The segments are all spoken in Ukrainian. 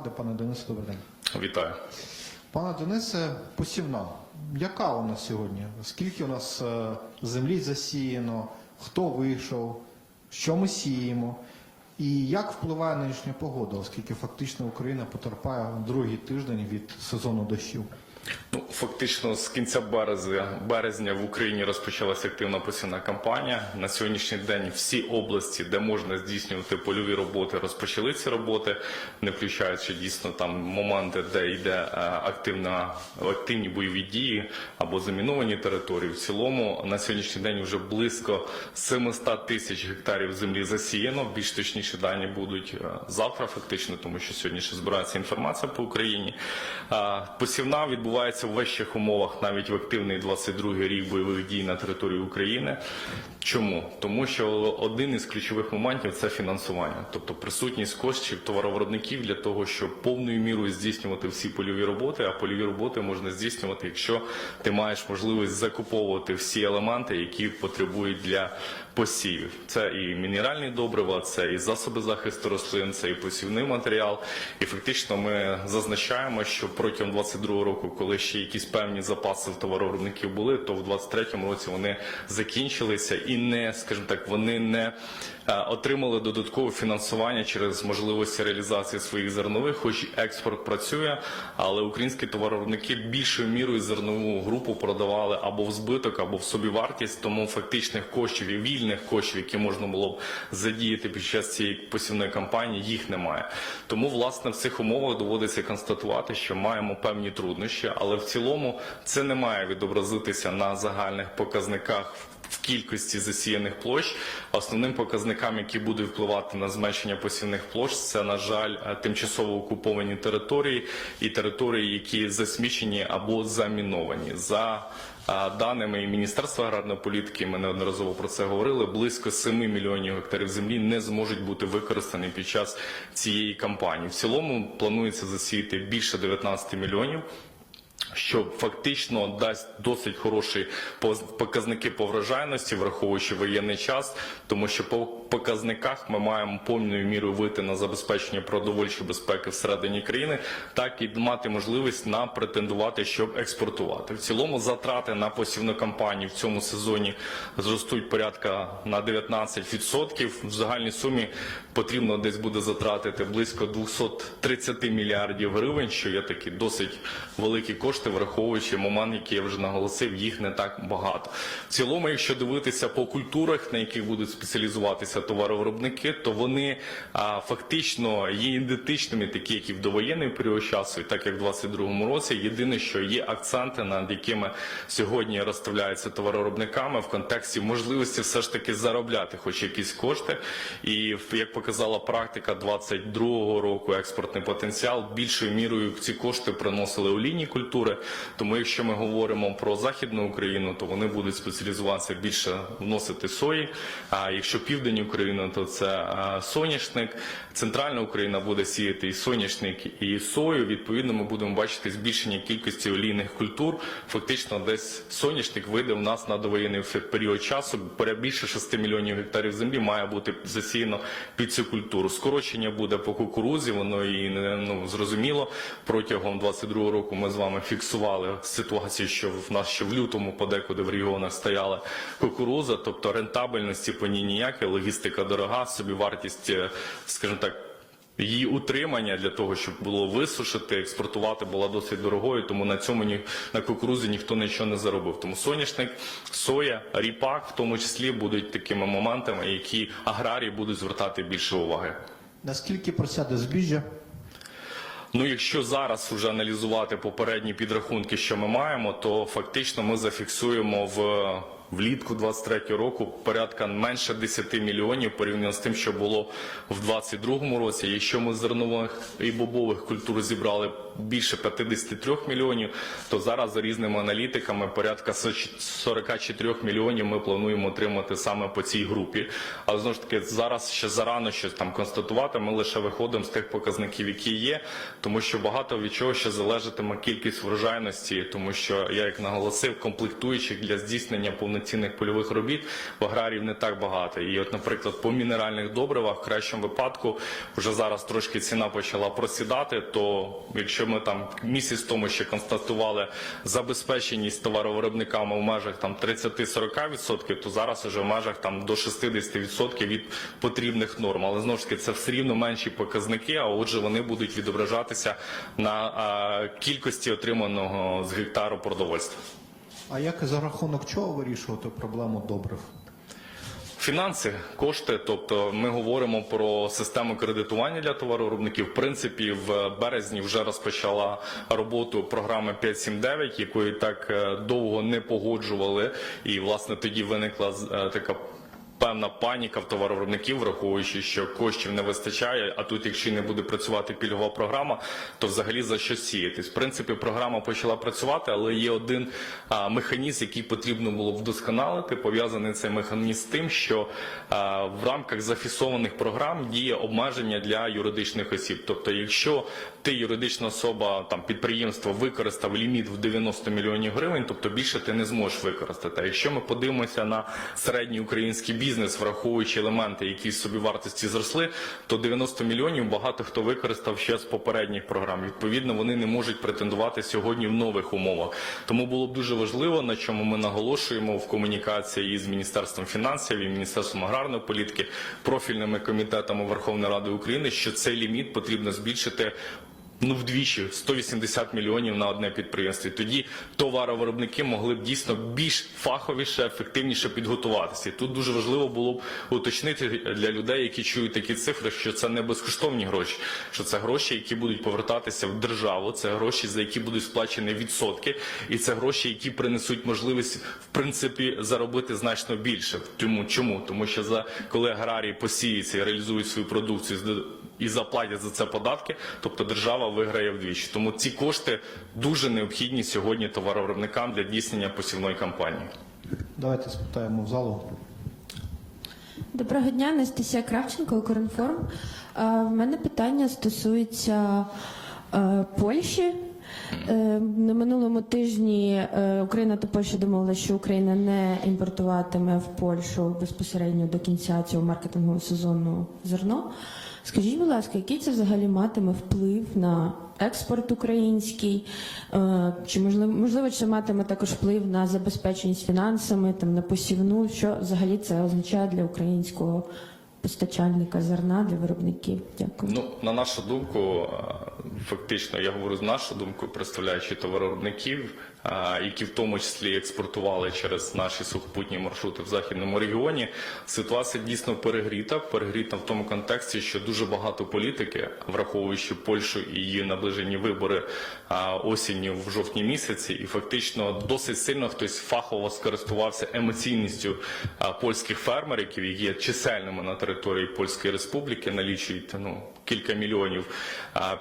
ради, пане Денисе, добрий день. Вітаю. Пане Денисе, посівна. Яка у нас сьогодні? Скільки у нас е, землі засіяно? Хто вийшов? Що ми сіємо? І як впливає нинішня погода, оскільки фактично Україна потерпає другий тиждень від сезону дощів? Ну, фактично, з кінця березня, березня в Україні розпочалася активна посівна кампанія. На сьогоднішній день всі області, де можна здійснювати польові роботи, розпочали ці роботи, не включаючи дійсно там моменти, де йде е, активна активні бойові дії або заміновані території. В цілому на сьогоднішній день вже близько 700 тисяч гектарів землі засіяно. Більш точніші дані будуть е, завтра, фактично, тому що сьогодні ще збирається інформація по Україні. Е, Посівна відбувається в вищих умовах, навіть в активний 22-й рік бойових дій на території України. Чому? Тому що один із ключових моментів це фінансування, тобто присутність коштів товаровиробників для того, щоб повною мірою здійснювати всі польові роботи. А польові роботи можна здійснювати, якщо ти маєш можливість закуповувати всі елементи, які потребують для посівів. Це і мінеральні добрива, це і засоби захисту рослин, це і посівний матеріал. І фактично ми зазначаємо, що протягом 22 року, коли ще якісь певні запаси товаровиробників були, то в 23 році вони закінчилися і не, скажімо так, вони не е, отримали додаткове фінансування через можливості реалізації своїх зернових, хоч експорт працює, але українські товаровиробники більшою мірою зернову групу продавали або в збиток, або в собівартість, тому фактичних коштів і вільних коштів, які можна було б задіяти під час цієї посівної кампанії, їх немає. Тому, власне, в цих умовах доводиться констатувати, що маємо певні труднощі, але в цілому це не має відобразитися на загальних показниках в кількості засіяних площ. Основним показником, який буде впливати на зменшення посівних площ, це, на жаль, е, тимчасово окуповані території і території, які засмічені або заміновані. За е, даними Міністерства аграрної політики, ми неодноразово про це говорили. Близько 7 мільйонів гектарів землі не зможуть бути використані під час цієї кампанії. В цілому планується засіяти більше 19 мільйонів що фактично дасть досить хороші показники по врожайності, враховуючи воєнний час, тому що по показниках ми маємо повною мірою вийти на забезпечення продовольчої безпеки всередині країни, так і мати можливість на претендувати, щоб експортувати. В цілому затрати на посівну кампанію в цьому сезоні зростуть порядка на 19%. В загальній сумі потрібно десь буде затратити близько 230 мільярдів гривень, що є такі досить великі кошти, враховуючи момент, який я вже наголосив, їх не так багато. В цілому, якщо дивитися по культурах, на яких будуть спеціалізуватися товаровиробники, то вони а, фактично є ідентичними, такі як і в довоєнний період часу, і так як в 22-му році. Єдине, що є акценти, над якими сьогодні розставляються товаровиробниками в контексті можливості все ж таки заробляти хоч якісь кошти. І як показала практика 22-го року, експортний потенціал більшою мірою ці кошти приносили олійні культури. Тому, якщо ми говоримо про західну Україну, то вони будуть спеціалізуватися більше вносити сої. А якщо південь України, то це соняшник. Центральна Україна буде сіяти і соняшник, і сою. Відповідно, ми будемо бачити збільшення кількості олійних культур. Фактично, десь соняшник вийде в нас на довоєнний період часу. Більше 6 мільйонів гектарів землі має бути засіяно під цю культуру. Скорочення буде по кукурузі, воно і ну зрозуміло. Протягом 22 року ми з вами фіксували ситуацію, що в нас ще в лютому подекуди в регіонах стояла кукуруза, тобто рентабельності по ній ніяке, логістика дорога, собівартість, е, скажімо так. Її утримання для того, щоб було висушити, експортувати була досить дорогою, тому на цьому ні на кукурузі ніхто нічого не заробив. Тому соняшник, соя, ріпак, в тому числі будуть такими моментами, які аграрії будуть звертати більше уваги. Наскільки просяде збіжжя? Ну, якщо зараз вже аналізувати попередні підрахунки, що ми маємо, то фактично ми зафіксуємо в влітку 23 року порядка менше 10 мільйонів порівняно з тим, що було в 22 році. Якщо ми зернових і бобових культур зібрали більше 53 мільйонів, то зараз за різними аналітиками порядка 44 мільйонів ми плануємо отримати саме по цій групі. Але знову ж таки зараз ще зарано щось там констатувати. Ми лише виходимо з тих показників, які є, тому що багато від чого ще залежатиме кількість врожайності, тому що я як наголосив, комплектуючих для здійснення повноцінного повноцінних польових робіт в аграріїв не так багато. І, от, наприклад, по мінеральних добривах в кращому випадку вже зараз трошки ціна почала просідати. То якщо ми там місяць тому ще констатували забезпеченість товаровиробниками в межах там 30-40%, то зараз вже в межах там до 60% від потрібних норм. Але знову ж таки це все рівно менші показники. А отже, вони будуть відображатися на кількості отриманого з гектару продовольства. А як за рахунок чого вирішувати проблему добрив? Фінанси, кошти, тобто ми говоримо про систему кредитування для товаровиробників. В принципі, в березні вже розпочала роботу програми 579, якої так е, довго не погоджували, і власне тоді виникла е, така. Певна паніка в товаровиробників, враховуючи, що коштів не вистачає. А тут, якщо не буде працювати пільгова програма, то взагалі за що сіятись? В принципі, програма почала працювати, але є один а, механізм, який потрібно було вдосконалити. Пов'язаний цей механізм з тим, що а, в рамках зафіксованих програм діє обмеження для юридичних осіб. Тобто, якщо ти юридична особа, там підприємство використав ліміт в 90 мільйонів гривень, тобто більше ти не зможеш використати. А якщо ми подивимося на середній український бізнес, враховуючи елементи, які собі вартості зросли, то 90 мільйонів багато хто використав ще з попередніх програм. Відповідно, вони не можуть претендувати сьогодні в нових умовах. Тому було б дуже важливо, на чому ми наголошуємо в комунікації із міністерством фінансів і міністерством аграрної політики, профільними комітетами Верховної Ради України, що цей ліміт потрібно збільшити. Ну, вдвічі 180 мільйонів на одне підприємство. Тоді товаровиробники могли б дійсно більш фаховіше, ефективніше підготуватися. Тут дуже важливо було б уточнити для людей, які чують такі цифри, що це не безкоштовні гроші, що це гроші, які будуть повертатися в державу, це гроші, за які будуть сплачені відсотки, і це гроші, які принесуть можливість в принципі заробити значно більше. Тому чому? Тому що за коли аграрії посіються і реалізують свою продукцію і заплатять за це податки, тобто держава виграє вдвічі. Тому ці кошти дуже необхідні сьогодні товаровиробникам для здійснення посівної кампанії. Давайте спитаємо в залу. Доброго дня, Анастасія Кравченко, Укрінформ. Е, В мене питання стосується е, Польщі. Е, На минулому тижні е, Україна та Польща домовилися, що Україна не імпортуватиме в Польщу безпосередньо до кінця цього маркетингового сезону зерно. Скажіть, будь ласка, який це взагалі матиме вплив на експорт український? Е, Чи можливо, можливо це матиме також вплив на забезпеченість фінансами, там на посівну? Що взагалі це означає для українського постачальника зерна для виробників? Дякую. Ну, на нашу думку, е, фактично, я говорю з нашу думку, представляючи товаровиробників, які в тому числі експортували через наші сухопутні маршрути в західному регіоні. Ситуація дійсно перегріта. Перегріта в тому контексті, що дуже багато політики, враховуючи Польщу і її наближені вибори осінню в жовтні місяці, і фактично досить сильно хтось фахово скористувався емоційністю польських фермерів, які є чисельними на території Польської Республіки, налічують ну кілька мільйонів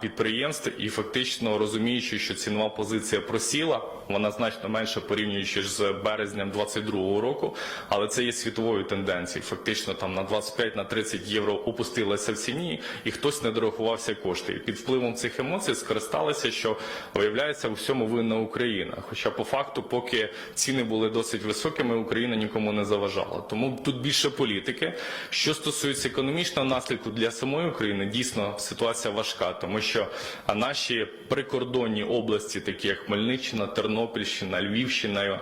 підприємств, і фактично розуміючи, що цінова позиція просіла, вона значно менше порівнюючи з березням 22-го року, але це є світовою тенденцією. Фактично там на 25 на 30 євро опустилася в ціні, і хтось не дорахувався кошти. І під впливом цих емоцій скористалися, що виявляється у всьому винна Україна. Хоча по факту, поки ціни були досить високими, Україна нікому не заважала. Тому тут більше політики. Що стосується економічного наслідку для самої України, дійсно ситуація важка, тому що наші прикордонні області, такі як Хмельниччина, Тернопільщина, Львівщина,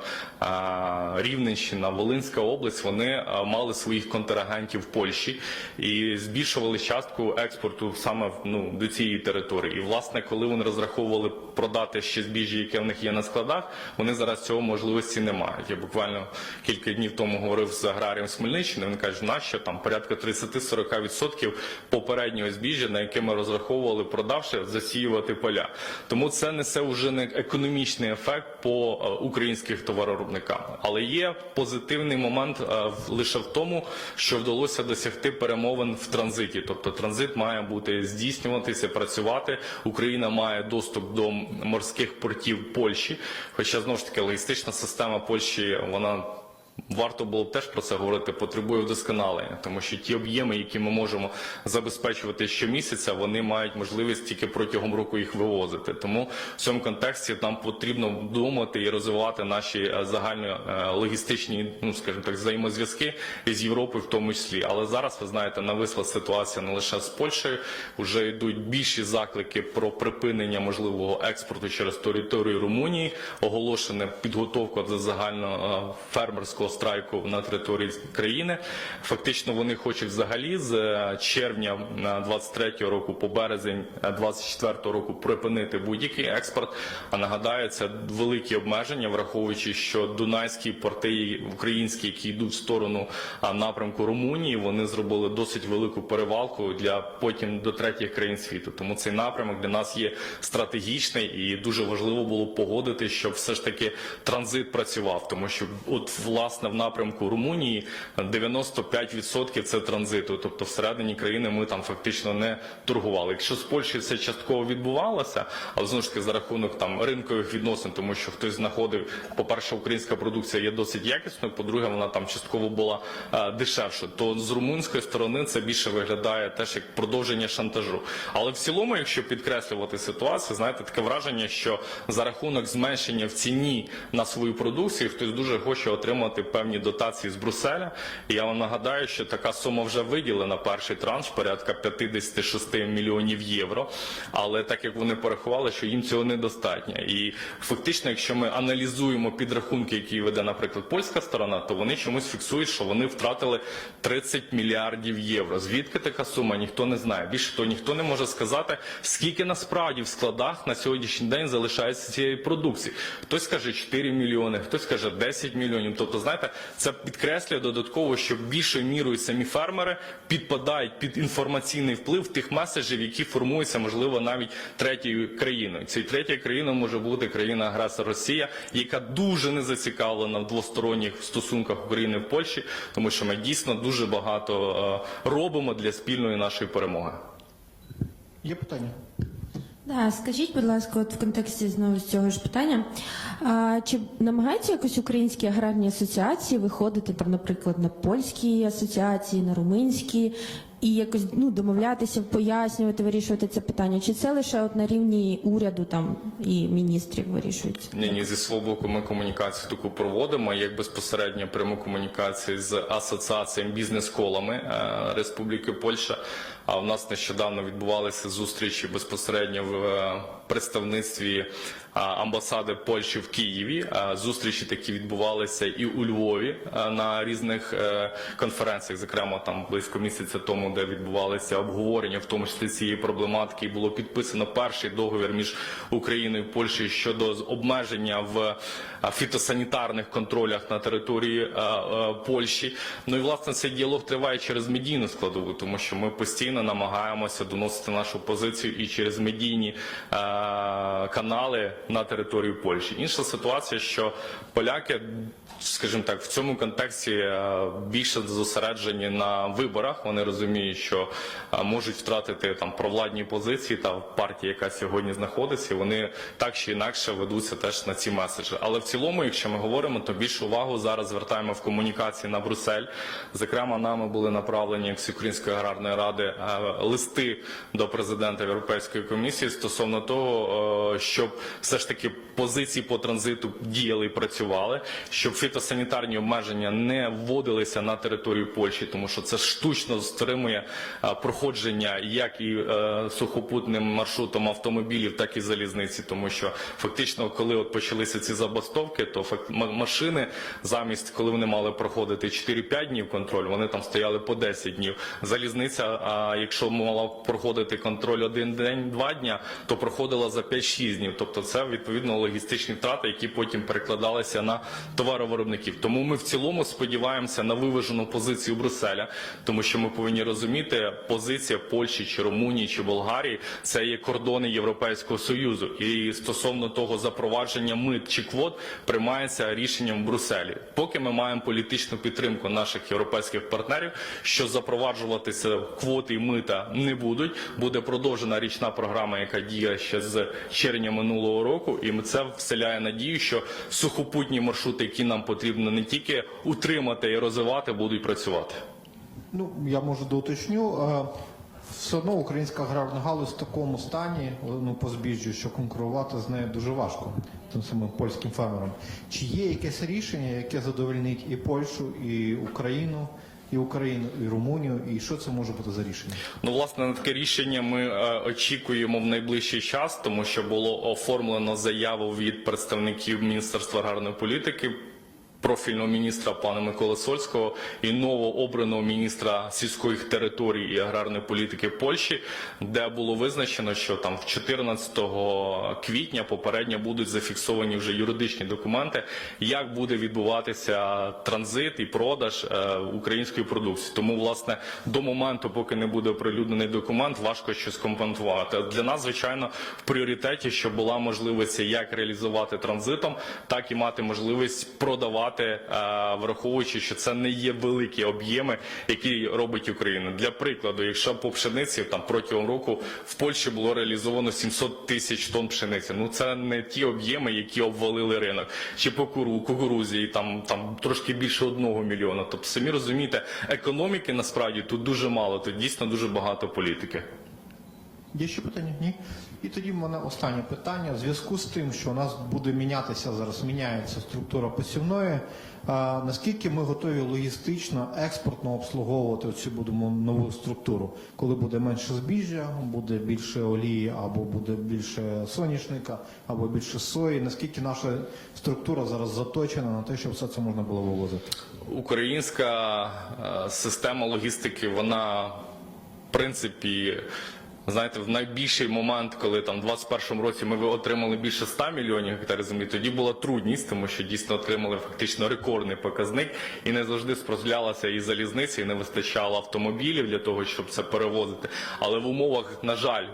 Рівненщина, Волинська область, вони мали своїх контрагентів в Польщі і збільшували частку експорту саме ну, до цієї території. І власне, коли вони розраховували продати ще збіжжя, яке в них є на складах, вони зараз цього можливості не мають. Я буквально кілька днів тому говорив з аграрієм з Хмельниччини. Він каже, нащо там порядка 30-40% попереднього збіжжя, на яке ми розраховували, продавши, засіювати поля. Тому це несе вже не економічний ефект по е, українських товаровиробникам. Але є позитивний момент е, лише в тому, що вдалося досягти перемовин в транзиті. Тобто транзит має бути здійснюватися, працювати. Україна має доступ до морських портів Польщі. Хоча знову ж таки логістична система Польщі вона варто було б теж про це говорити, потребує вдосконалення, тому що ті об'єми, які ми можемо забезпечувати щомісяця, вони мають можливість тільки протягом року їх вивозити. Тому в цьому контексті нам потрібно думати і розвивати наші е, загальні е, логістичні, ну скажімо так, взаємозв'язки з Європою, в тому числі. Але зараз ви знаєте, нависла ситуація не лише з Польщею, вже йдуть більші заклики про припинення можливого експорту через територію Румунії. Оголошена підготовка до загального е, фермерського страйку на території країни. Фактично вони хочуть взагалі з е, червня 23 року по березень 24 року припинити будь-який експорт. А нагадаю, це великі обмеження, враховуючи, що дунайські порти українські, які йдуть в сторону напрямку Румунії, вони зробили досить велику перевалку для потім до третіх країн світу. Тому цей напрямок для нас є стратегічний і дуже важливо було погодити, щоб все ж таки транзит працював, тому що от власне в напрямку Румунії 95% це транзиту, тобто всередині країни ми там фактично не торгували. Якщо з Польщею це частково відбувалося, але знову ж таки за рахунок там ринкових відносин, тому що хтось знаходив, по-перше, українська продукція є досить якісною, по-друге, вона там частково була е, дешевше. То з румунської сторони це більше виглядає теж як продовження шантажу. Але в цілому, якщо підкреслювати ситуацію, знаєте, таке враження, що за рахунок зменшення в ціні на свою продукцію хтось дуже хоче отримати певні дотації з Брюсселя. І я вам нагадаю, що така сума вже виділена перший транш, порядка 56 мільйонів євро. Але так як вони порахували, що їм цього недостатньо. І фактично, якщо ми аналізуємо підрахунки, які веде, наприклад, польська сторона, то вони чомусь фіксують, що вони втратили 30 мільярдів євро. Звідки така сума? Ніхто не знає. Більше того, ніхто не може сказати, скільки насправді в складах на сьогоднішній день залишається цієї продукції. Хтось каже 4 мільйони, хтось каже 10 мільйонів. Тобто, знаєте, це підкреслює додатково, що більшою мірою самі фермери підпадають під інформаційний вплив тих меседжів, які формуються, можливо, навіть третьою країною. Цією третьою країною може бути країна-агресор Росія, яка дуже не зацікавлена в двосторонніх стосунках України в Польщі, тому що ми дійсно дуже багато е, робимо для спільної нашої перемоги. Є питання? Да, скажіть, будь ласка, от в контексті знову з цього ж питання, а, чи намагаються якось українські аграрні асоціації виходити там, наприклад, на польські асоціації, на румунські, і якось ну домовлятися, пояснювати, вирішувати це питання? Чи це лише от на рівні уряду там і міністрів вирішується? Ні, ні, зі свого боку ми комунікацію таку проводимо, як безпосередньо пряму комунікацію з асоціаціями бізнес-колами е, Республіки Польща. А в нас нещодавно відбувалися зустрічі безпосередньо в е, представництві е, амбасади Польщі в Києві. Е, Зустрічі такі відбувалися і у Львові на різних конференціях, зокрема там близько місяця тому, де відбувалися обговорення, в тому числі цієї проблематики, і було підписано перший договір між Україною і Польщею щодо обмеження в фітосанітарних контролях на території Польщі. Ну і власне цей діалог триває через медійну складову, тому що ми постійно намагаємося доносити нашу позицію і через медійні е, канали на територію Польщі. Інша ситуація, що поляки, скажімо так, в цьому контексті е, більше зосереджені на виборах. Вони розуміють, що е, можуть втратити там провладні позиції та партія, яка сьогодні знаходиться, вони так чи інакше ведуться теж на ці меседжі. Але в цілому, якщо ми говоримо, то більшу увагу зараз звертаємо в комунікації на Брюссель. Зокрема, нами були направлені як Всеукраїнської аграрної ради е, листи до президента Європейської комісії стосовно того, е, щоб все ж таки позиції по транзиту діяли і працювали, щоб фітосанітарні обмеження не вводилися на територію Польщі, тому що це штучно стримує е, проходження як і е, сухопутним маршрутом автомобілів, так і залізниці, тому що фактично, коли от почалися ці забастовки, то машини замість коли вони мали проходити 4-5 днів контроль, вони там стояли по 10 днів. Залізниця, якщо мала проходити контроль один день, два дня, то проходила за 5-6 днів. Тобто це відповідно логістичні втрати, які потім перекладалися на товаровиробників. Тому ми в цілому сподіваємося на виважену позицію Брюсселя, тому що ми повинні розуміти, позиція Польщі чи Румунії чи Болгарії це є кордони Європейського союзу, і стосовно того запровадження мит чи квот приймається рішенням в Брюсселі. Поки ми маємо політичну підтримку наших європейських партнерів, що запроваджуватися квоти і мита не будуть. Буде продовжена річна програма, яка діє ще з червня минулого року, і це вселяє надію, що сухопутні маршрути, які нам потрібно не тільки утримати і розвивати, будуть працювати. Ну, я може доуточню. Е, Все одно українська аграрна галузь в такому стані, ну по збіжжю, що конкурувати з нею дуже важко, тим самим польським фермерам. Чи є якесь рішення, яке задовольнить і Польщу, і Україну, і Україну, і Румунію, і що це може бути за рішення? Ну, власне, на таке рішення ми е, очікуємо в найближчий час, тому що було оформлено заяву від представників Міністерства аграрної політики. Профільного міністра пана Миколи Сольського і новообраного міністра сільської території і аграрної політики Польщі, де було визначено, що там в 14 квітня попередньо будуть зафіксовані вже юридичні документи, як буде відбуватися транзит і продаж е, української продукції. Тому, власне, до моменту, поки не буде оприлюднений документ, важко щось компонувати. Для нас, звичайно, в пріоритеті, щоб була можливість як реалізувати транзитом, так і мати можливість продавати, е, враховуючи, що це не є великі об'єми, які робить Україна. Для прикладу, якщо по пшениці там протягом року в Польщі було реалізовано 700 тисяч тонн пшениці. Ну це не ті об'єми, які обвалили ринок, чи по куру, кукурузі, там там трошки більше одного мільйона. Тобто, самі розумієте, економіки насправді тут дуже мало, тут дійсно дуже багато політики. Є ще питання? Ні? І тоді в мене останнє питання. В зв'язку з тим, що у нас буде мінятися зараз, міняється структура посівної. Наскільки ми готові логістично, експортно обслуговувати цю будемо нову структуру, коли буде менше збіжжя, буде більше олії, або буде більше соняшника, або більше сої? Наскільки наша структура зараз заточена на те, щоб все це можна було вивозити? Українська е, система логістики, вона в принципі. Знаєте, в найбільший момент, коли там в 21-му році ми отримали більше 100 мільйонів гектарів землі, тоді була трудність, тому що дійсно отримали фактично рекордний показник, і не завжди спрозлялася і залізниця, і не вистачало автомобілів для того, щоб це перевозити. Але в умовах, на жаль,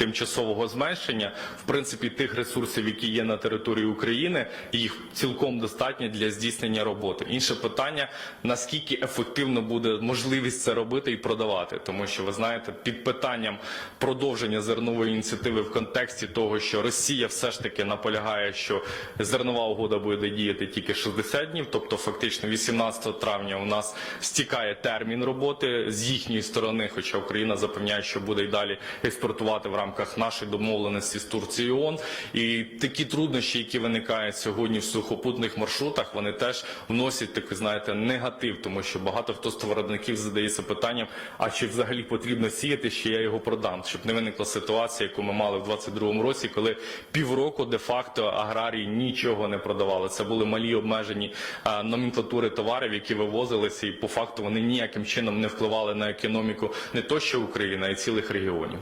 тимчасового зменшення, в принципі, тих ресурсів, які є на території України, їх цілком достатньо для здійснення роботи. Інше питання: наскільки ефективно буде можливість це робити і продавати, тому що ви знаєте, під питанням продовження зернової ініціативи в контексті того, що Росія все ж таки наполягає, що зернова угода буде діяти тільки 60 днів, тобто фактично 18 травня у нас стікає термін роботи. З їхньої сторони, хоча Україна запевняє, що буде й далі експортувати в рамках нашої домовленості з Турцією ООН. І такі труднощі, які виникають сьогодні в сухопутних маршрутах, вони теж вносять такий, знаєте, негатив, тому що багато хто з товаровиробників задається питанням: а чи взагалі потрібно сіяти, що я його продам, щоб не виникла ситуація, яку ми мали в 22-му році, коли півроку де-факто аграрії нічого не продавали. Це були малі обмежені а, номенклатури товарів, які вивозилися, і по факту вони ніяким чином не впливали на економіку не то, що України, а й цілих регіонів.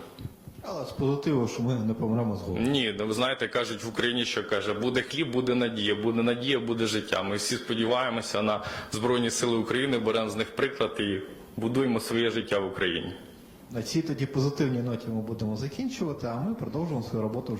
Але з позитиву, що ми не помремо з голоду. Ні, ну, ви знаєте, кажуть в Україні, що каже, буде хліб, буде надія, буде надія, буде життя. Ми всі сподіваємося на Збройні Сили України, беремо з них приклад і будуємо своє життя в Україні. На цій тоді позитивній ноті ми будемо закінчувати, а ми продовжуємо свою роботу.